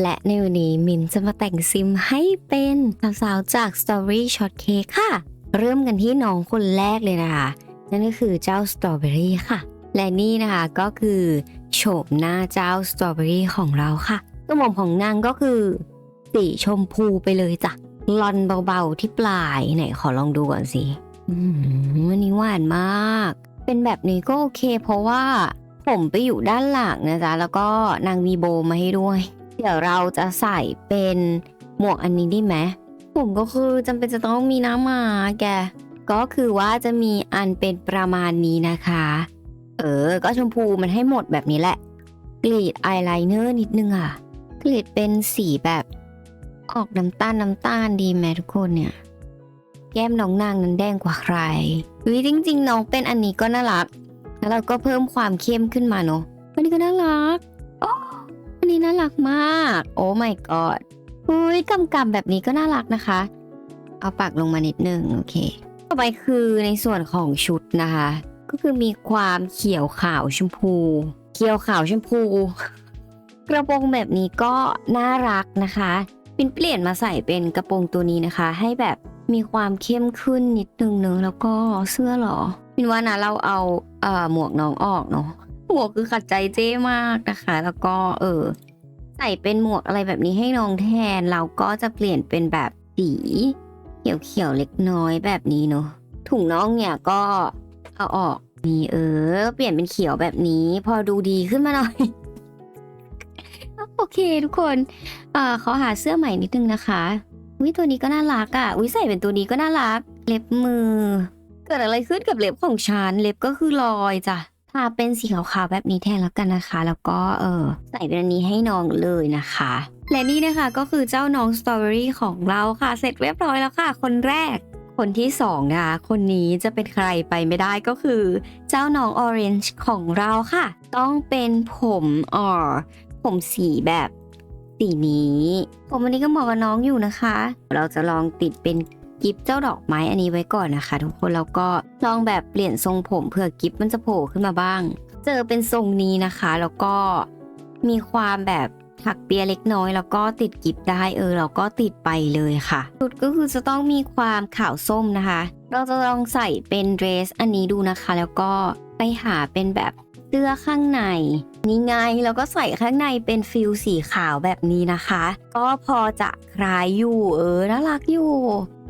และในวันนี้มินจะมาแต่งซิมให้เป็นสาวๆจาก Story Shortcake ค่ะ เริ่มกันที่น้องคนแรกเลยนะคะ นั่นก็คือเจ้าสตรอเบอรี่ค่ะ และนี่นะคะก็คือโฉมหน้าเจ้าสตรอเบอรี่ของเราค่ะกระหม่อมของนางก็คือสีชมพูไปเลยจ้ะลอนเบาๆที่ปลายไหนขอลองดูก่อนสิอืมวันนี้หวานมาก เป็นแบบนี้ก็โอเค เพราะว่าผมไปอยู่ด้านหลังนะจ๊ะแล้วก็นางมีโบมาให้ด้วย เดี๋ยวเราจะใส่เป็นหมวกอันนี้ได้ไหมผมก็คือจำเป็นจะต้องมีน้ำมาแก ก็คือว่าจะมีอันเป็นประมาณนี้นะคะ เออ ก็ชมพูมันให้หมดแบบนี้แหละ กรีดอายไลเนอร์นิดนึงอะ กรีดเป็นสีแบบออกน้ำตาลน้ำตาลดีไหมทุกคนเนี่ย แก้มน้องนางนั้นแดงกว่าใครวิจริง ๆ น้องเป็นอันนี้ก็น่ารัก แล้วเราก็เพิ่มความเข้มขึ้นมาเนอะอันนี้ก็น่ารัก อันนี้น่ารักมาก โอ้ my god อุ้ยกำกำแบบนี้ก็น่ารักนะคะ เอาปากลงมานิดนึงโอเค ต่อไปคือในส่วนของชุดนะคะ ก็คือมีความเขียวขาวชมพู เขียวขาวชมพู กระโปรงแบบนี้ก็น่ารักนะคะปินเปลี่ยนมาใส่เป็นกระโปรงตัวนี้นะคะ ให้แบบมีความเข้มขึ้นนิดนึงเนอะแล้วก็เสื้อหรอปินว่านะเราเอาเอ่อหมวกน้องออกเนาะ หมวกคือขัดใจเจ้มากนะคะ แล้วก็เออ ใส่เป็นหมวกอะไรแบบนี้ให้น้องแทน เราก็จะเปลี่ยนเป็นแบบสีเขียวๆเล็กน้อยแบบนี้เนอะถุงน้องเนี่ยก็เอาออกนี่เออ เปลี่ยนเป็นเขียวแบบนี้ พอดูดีขึ้นมาหน่อย โอเคทุกคนเอ่อขอหาเสื้อใหม่นิดนึงนะคะวิตัวนี้ก็น่ารักอะวิใส่เป็นตัวนี้ก็น่ารัก เล็บมือ เกิดอะไรขึ้นกับเล็บของฉัน เล็บก็คือรอยจ้ะ ทาเป็นสีขาวๆแบบนี้แทนแล้วกันนะคะ แล้วก็เออใส่เป็นอันนี้ให้น้องเลยนะคะ และนี่นะคะก็คือเจ้าน้องสตรอเบอรี่ของเราค่ะ เสร็จเรียบร้อยแล้วค่ะ คนแรก คนที่สองนะคะคนนี้จะเป็นใครไปไม่ได้ก็คือ เจ้าน้องออเรนจ์ของเราค่ะ ต้องเป็นผมออผมสีแบบสีนี้ ผมอันนี้ก็เหมาะกับน้องอยู่นะคะ เราจะลองติดเป็น กิฟเจ้าดอกไม้อันนี้ไว้ก่อนนะคะ ทุกคนแล้วก็ลองแบบเปลี่ยนทรงผมเผื่อกิฟมันจะโผล่ขึ้นมาบ้าง เจอเป็นทรงนี้นะคะ แล้วก็มีความแบบถักเปียเล็กน้อย แล้วก็ติดกิฟได้เออเราก็ติดไปเลยค่ะชุดก็คือจะต้องมีความขาวส้มนะคะ เราจะลองใส่เป็นเดรสอันนี้ดูนะคะ แล้วก็ไปหาเป็นแบบเสื้อข้างในนี่ไงแล้วก็ใส่ข้างในเป็นฟิลสีขาวแบบนี้นะคะ ก็พอจะคล้ายอยู่เออน่ารักอยู่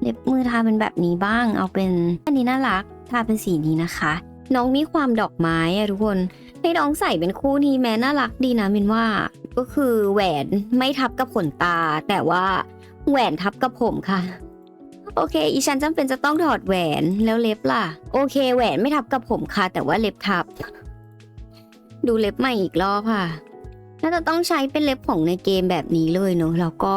เล็บมือทาเป็นแบบนี้บ้าง เอาเป็นอันนี้น่ารัก ทาเป็นสีนี้นะคะ น้องมีความดอกไม้อะทุกคนให้น้องใส่เป็นคู่นี้แม้น่ารักดีนะมินว่า ก็คือแหวนไม่ทับกับขนตา แต่ว่าแหวนทับกับผมค่ะ โอเค อีฉันจำเป็นจะต้องถอดแหวนแล้วเล็บล่ะ โอเค แหวนไม่ทับกับผมค่ะ แต่ว่าเล็บทับ ดูเล็บใหม่อีกรอบค่ะน่าจะต้องใช้เป็นเล็บของในเกมแบบนี้เลยเนอะแล้วก็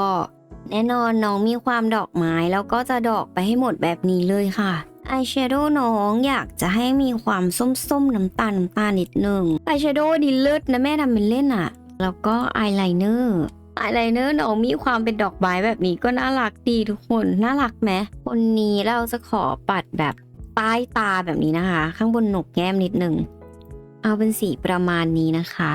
แน่นอนน้องมีความดอกไม้แล้วก็จะดอกไปให้หมดแบบนี้เลยค่ะอายแชโดว์น้องอยากจะให้มีความส้มๆ น้ำตาลน้ำตาลนิดนึงอายแชโดว์ดีเลิศนะแม่ทำเป็นเล่นอะแล้วก็อายไลเนอร์อายไลเนอร์น้องมีความเป็นดอกไม้แบบนี้ก็น่ารักดีทุกคนน่ารักไหมคนนี้เราจะขอปัดแบบใต้ตาแบบนี้นะคะ ข้างบนหนกแก้มนิดนึงเอาเป็นสีประมาณนี้นะคะ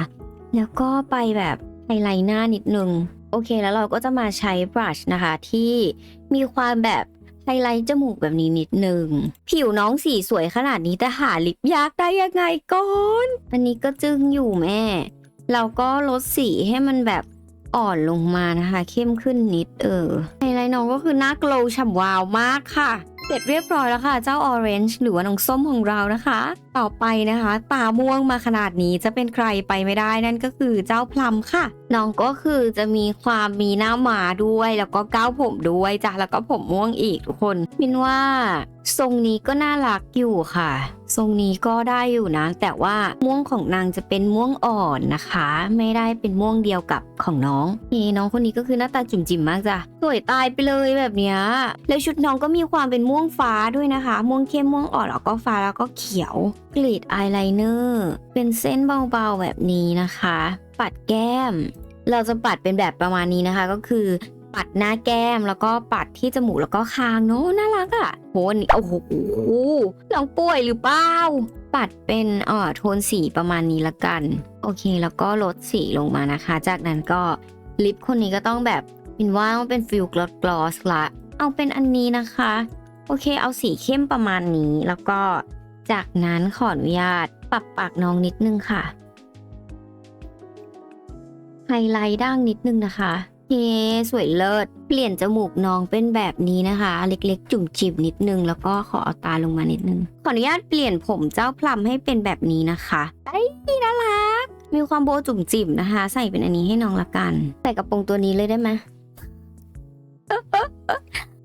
แล้วก็ไปแบบไฮไลท์หน้านิดนึง โอเคแล้วเราก็จะมาใช้บรัชนะคะ ที่มีความแบบไฮไลท์จมูกแบบนี้นิดนึง ผิวน้องสีสวยขนาดนี้แต่หาลิปยากได้ยังไงก่อนอันนี้ก็จึงอยู่แม่ เราก็ลดสีให้มันแบบอ่อนลงมานะคะ เข้มขึ้นนิดเออไฮไลท์น้องก็คือหน้าโกลว์ฉ่ำวาวมากค่ะ เสร็จเรียบร้อยแล้วค่ะ เจ้าออเรนจ์หรือว่าน้องส้มของเรานะคะ ต่อไปนะคะ ตาม่วงมาขนาดนี้จะเป็นใครไปไม่ได้นั่นก็คือเจ้าพลัมค่ะน้องก็คือจะมีความมีหน้าหมาด้วย แล้วก็ก้าวผมด้วยจ้ะแล้วก็ผมม่วงอีกทุกคน มินว่าทรงนี้ก็น่ารักอยู่ค่ะ ทรงนี้ก็ได้อยู่นะ แต่ว่าม่วงของนางจะเป็นม่วงอ่อนนะคะ ไม่ได้เป็นม่วงเดียวกับของน้องนี่น้องคนนี้ก็คือหน้าตาจุ่มจิ๋มมากจ้ะสวยตายไปเลยแบบเนี้ยแล้วชุดน้องก็มีความเป็นม่วงงฟ้าด้วยนะคะ ม่วงเข้มม่วงอ่อนแล้วก็ฟ้าแล้วก็เขียวกรีดอายไลเนอร์เป็นเส้นเบาๆแบบนี้นะคะ ปัดแก้ม เราจะปัดเป็นแบบประมาณนี้นะคะ ก็คือปัดหน้าแก้มแล้วก็ปัดที่จมูกแล้วก็คางเนาะน่ารักอะ่ะโหนี่โอ้โหลองป่วยหรือเปล่าปัดเป็นอ่อโทนสีประมาณนี้ละกัน โอเคแล้วก็ลดสีลงมานะคะ จากนั้นก็ลิปคนนี้ก็ต้องแบบเป็นว่ามันเป็นฟิลกลอสละเอาเป็นอันนี้นะคะ โอเคเอาสีเข้มประมาณนี้ แล้วก็จากนั้นขออนุญาตปรับปากน้องนิดนึงค่ะ ไฮไลท์ด่างนิดนึงนะคะเย้สวยเลิศ เปลี่ยนจมูกน้องเป็นแบบนี้นะคะ เล็กๆ จุ่มจิบนิดนึง แล้วก็ขอเอาตาลงมานิดนึง ขออนุญาตเปลี่ยนผมเจ้าพลัมให้เป็นแบบนี้นะคะไอ้น่ารัก มีความโบจุ่มจิบนะคะ ใส่เป็นอันนี้ให้น้องละกัน ใส่กระโปรงตัวนี้เลยได้ไหม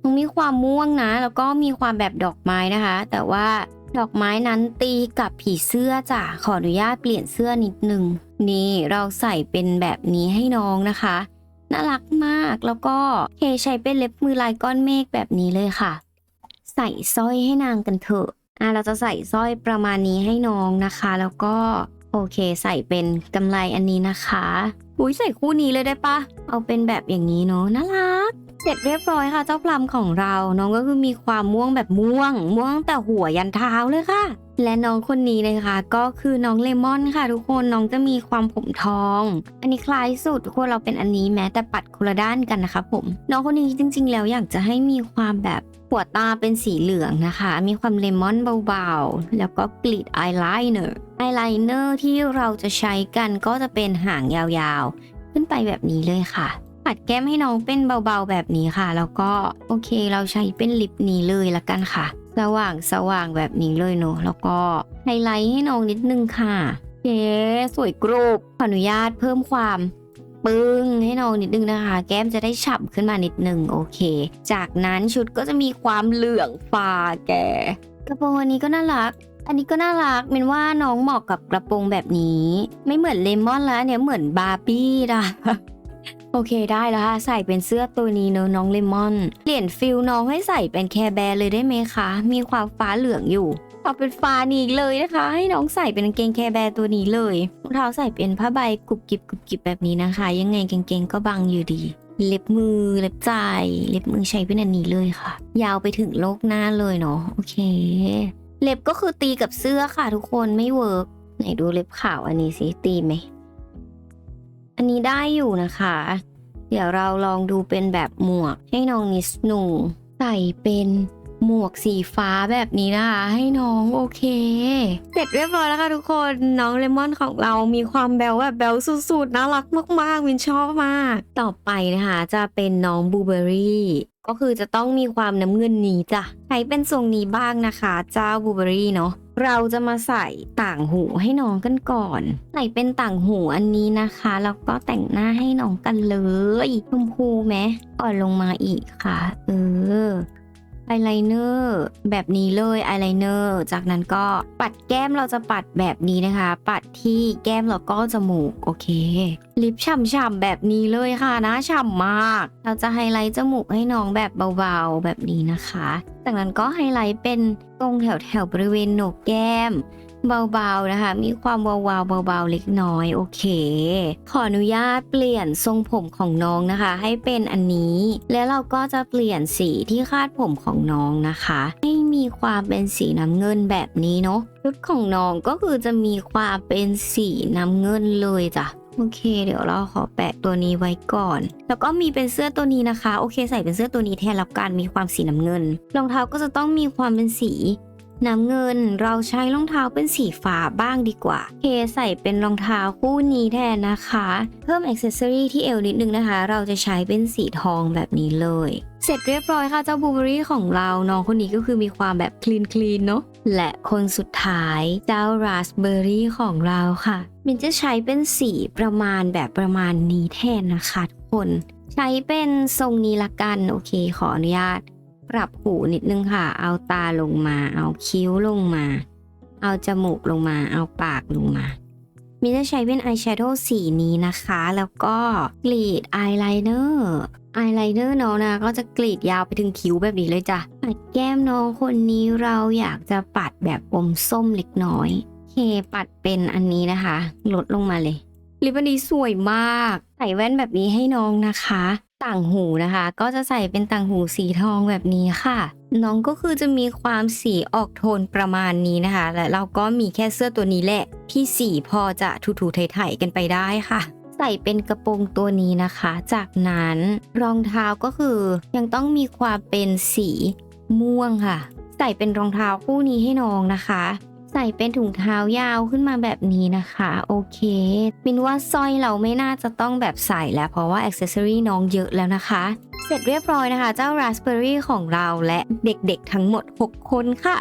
มันมีความม่วงนะ แล้วก็มีความแบบดอกไม้นะคะ แต่ว่าดอกไม้นั้นตีกับผีเสื้อจ้ะขออนุญาตเปลี่ยนเสื้อนิดนึง นี่เราใส่เป็นแบบนี้ให้น้องนะคะ น่ารักมากแล้วก็เคใช้เป็นเล็บมือลายก้อนเมฆแบบนี้เลยค่ะ ใส่สร้อยให้นางกันเถอะอะเราจะใส่สร้อยประมาณนี้ให้น้องนะคะ แล้วก็โอเค ใส่เป็นกำไรอันนี้นะคะอุ้ยใส่คู่นี้เลยได้ปะเอาเป็นแบบอย่างนี้เนาะน่ารัก เสร็จเรียบร้อยค่ะ เจ้าพลัมของเราน้องก็คือมีความม่วงแบบม่วง ม่วงแต่หัวยันเท้าเลยค่ะ และน้องคนนี้นะคะ ก็คือน้องเลมอนค่ะ ทุกคนน้องจะมีความผมทอง อันนี้คล้ายสุดทุกคนเราเป็นอันนี้แม้แต่ปัดคนละด้านกันนะคะผม น้องคนนี้จริง ๆ แล้วอยากจะให้มีความแบบหัวตาเป็นสีเหลืองนะคะ มีความเลมอนเบาๆ แล้วก็กลีดอายไลเนอร์อายไลเนอร์ที่เราจะใช้กันก็จะเป็นหางยาวๆ ขึ้นไปแบบนี้เลยค่ะ ปัดแก้มให้น้องเป็นเบาๆแบบนี้ค่ะ แล้วก็โอเคเราใช้เป็นลิปนี้เลยละกันค่ะ สว่างสว่างแบบนี้เลยเนอะแล้วก็ไฮไลท์ให้น้องนิดนึงค่ะเย้สวยกรุบขออนุญาตเพิ่มความปึ้งให้น้องนิดนึงนะคะ แก้มจะได้ฉ่ำขึ้นมานิดนึงโอเค จากนั้นชุดก็จะมีความเหลืองฟ้าแกกระโปรงอันนี้ก็น่ารัก อันนี้ก็น่ารักเป็นว่าน้องเหมาะกับกระโปรงแบบนี้ ไม่เหมือนเลมอนแล้วเนี่ยเหมือนบาร์บี้นะ โอเคได้แล้วค่ะ ใส่เป็นเสื้อตัวนี้เนอะน้องเลมอน เปลี่ยนฟิลน้องให้ใส่เป็นแคร์แบร์เลยได้ไหมคะ มีความฟ้าเหลืองอยู่เอาเป็นฟ้านี้เลยนะคะ ให้น้องใส่เป็นกางเกงแคร์แบร์ตัวนี้เลยรองเท้าใส่เป็นผ้าใบกรุบกริบกรุบกริบแบบนี้นะคะ ยังไงกางเกงก็บังอยู่ดี เล็บมือเล็บใจเล็บมือใช้เป็นอันนี้เลยค่ะ ยาวไปถึงโลกหน้าเลยเนาะโอเค เล็บก็คือตีกับเสื้อค่ะทุกคนไม่เวิร์กไหนดูเล็บขาวอันนี้สิตีไหม อันนี้ได้อยู่นะคะ เดี๋ยวเราลองดูเป็นแบบหมวกให้น้องนิสนูใส่เป็นหมวกสีฟ้าแบบนี้นะคะ ให้น้องโอเค เสร็จเรียบร้อยแล้วค่ะทุกคนน้องเลมอนของเรามีความแบลแบบแบลสุดๆน่ารักมากๆวินชอบมาก ต่อไปนะคะจะเป็นน้องบลูเบอรี่ ก็คือจะต้องมีความน้ำเงินนี้จ้ะใช้เป็นทรงนี้บ้างนะคะ เจ้าบูเบอรี่เนาะเราจะมาใส่ต่างหูให้น้องกันก่อนใส่เป็นต่างหูอันนี้นะคะ แล้วก็แต่งหน้าให้น้องกันเลยชมพูไหมก่อนลงมาอีกค่ะ เออ อายไลเนอร์แบบนี้เลยอายไลเนอร์จากนั้นก็ปัดแก้มเราจะปัดแบบนี้นะคะ ปัดที่แก้มแล้วก็จมูกโอเค ลิปฉ่ำๆแบบนี้เลยค่ะนะฉ่ำมาก เราจะไฮไลท์จมูกให้น้องแบบเบาๆแบบนี้นะคะ จากนั้นก็ไฮไลท์เป็นตรงแถวแถวๆบริเวณโหนกแก้ม เบาๆนะคะ มีความวาวๆเบาๆเล็กน้อยโอเค ขออนุญาตเปลี่ยนทรงผมของน้องนะคะ ให้เป็นอันนี้ แล้วเราก็จะเปลี่ยนสีที่คาดผมของน้องนะคะให้มีความเป็นสีน้ำเงินแบบนี้เนาะชุดของน้องก็คือจะมีความเป็นสีน้ำเงินเลยจ้ะโอเค เดี๋ยวเราขอแปะตัวนี้ไว้ก่อน แล้วก็มีเป็นเสื้อตัวนี้นะคะ โอเค ใส่เป็นเสื้อตัวนี้แทนแล้วกันมีความสีน้ำเงิน รองเท้าก็จะต้องมีความเป็นสี น้ำเงินเราใช้รองเท้าเป็นสีฟ้าบ้างดีกว่า เคใส่เป็นรองเท้าคู่นี้แทนนะคะ เพิ่มอ็อกเซสซอรี่ที่เอวนิดนึงนะคะ เราจะใช้เป็นสีทองแบบนี้เลย เสร็จเรียบร้อยค่ะเจ้าบูเบอรี่ของเรา น้องคนนี้ก็คือมีความแบบคลีนคลีนเนาะ และคนสุดท้ายเจ้าราสเบอร์รี่ของเราค่ะ มินจะใช้เป็นสีประมาณแบบประมาณนี้แทนนะคะทุกคน ใช้เป็นทรงนี้ละกัน โอเคขออนุญาต ปรับหูนิดนึงค่ะ เอาตาลงมา เอาคิ้วลงมา เอาจมูกลงมา เอาปากลงมามินจะใช้เป็นอายแชโดว์สีนี้นะคะ แล้วก็กรีดอายไลเนอร์อายไลเนอร์น้องนะ ก็จะกรีดยาวไปถึงคิ้วแบบนี้เลยจ้ะ ปัดแก้มน้องคนนี้เราอยากจะปัดแบบอมส้มเล็กน้อยเคปัดเป็นอันนี้นะคะ ลดลงมาเลยลิปอันนี้สวยมาก ใส่แว่นแบบนี้ให้น้องนะคะ ต่างหูนะคะ ก็จะใส่เป็นต่างหูสีทองแบบนี้ค่ะ น้องก็คือจะมีความสีออกโทนประมาณนี้นะคะ และเราก็มีแค่เสื้อตัวนี้แหละ ที่สีพอจะถูๆไถๆกันไปได้ค่ะใส่เป็นกระโปรงตัวนี้นะคะ จากนั้นรองเท้าก็คือยังต้องมีความเป็นสีม่วงค่ะ ใส่เป็นรองเท้าคู่นี้ให้น้องนะคะ ใส่เป็นถุงเท้ายาวขึ้นมาแบบนี้นะคะ โอเค มินว่าสร้อยเราไม่น่าจะต้องแบบใส่แล้ว เพราะว่าอ c เซอรี่น้องเยอะแล้วนะคะ เสร็จเรียบร้อยนะคะ เจ้าราสเบอรี่ของเราและเด็กๆทั้งหมด 6 คนค่ะ